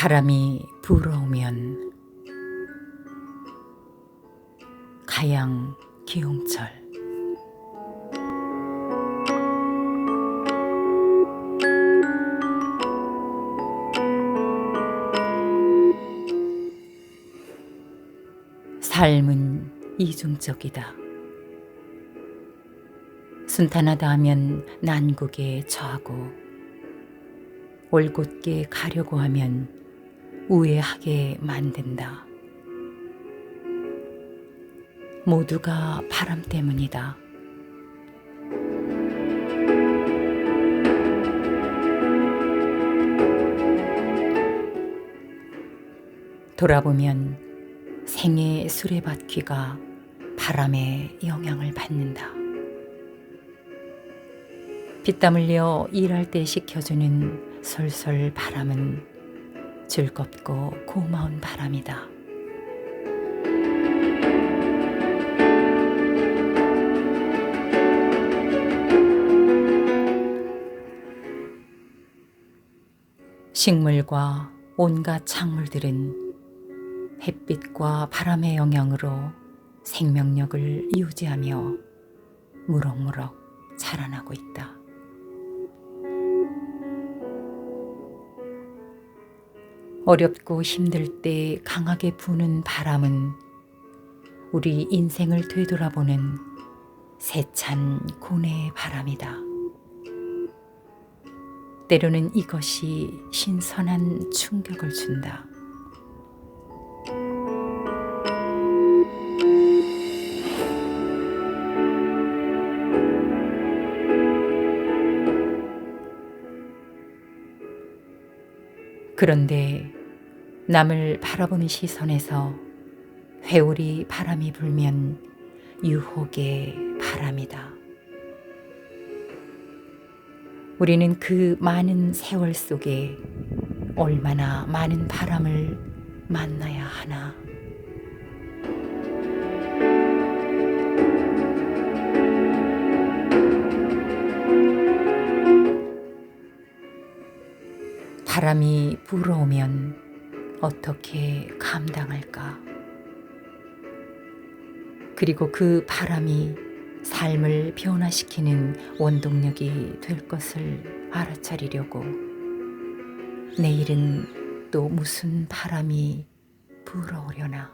바람이 불어오면 가양 기용철 삶은 이중적이다. 순탄하다 하면 난국에 처하고 올곧게 가려고 하면 우회하게 만든다. 모두가 바람 때문이다. 돌아보면 생의 수레바퀴가 바람의 영향을 받는다. 피땀 흘려 일할 때 식혀주는 솔솔 바람은 즐겁고 고마운 바람이다. 식물과 온갖 작물들은 햇빛과 바람의 영향으로 생명력을 유지하며 무럭무럭 자라나고 있다. 어렵고 힘들 때 강하게 부는 바람은 우리 인생을 되돌아보는 세찬 고뇌의 바람이다. 때로는 이것이 신선한 충격을 준다. 그런데 남을 바라보는 시선에서 회오리 바람이 불면 유혹의 바람이다. 우리는 그 많은 세월 속에 얼마나 많은 바람을 만나야 하나. 바람이 불어오면 어떻게 감당할까? 그리고 그 바람이 삶을 변화시키는 원동력이 될 것을 알아차리려고 내일은 또 무슨 바람이 불어오려나?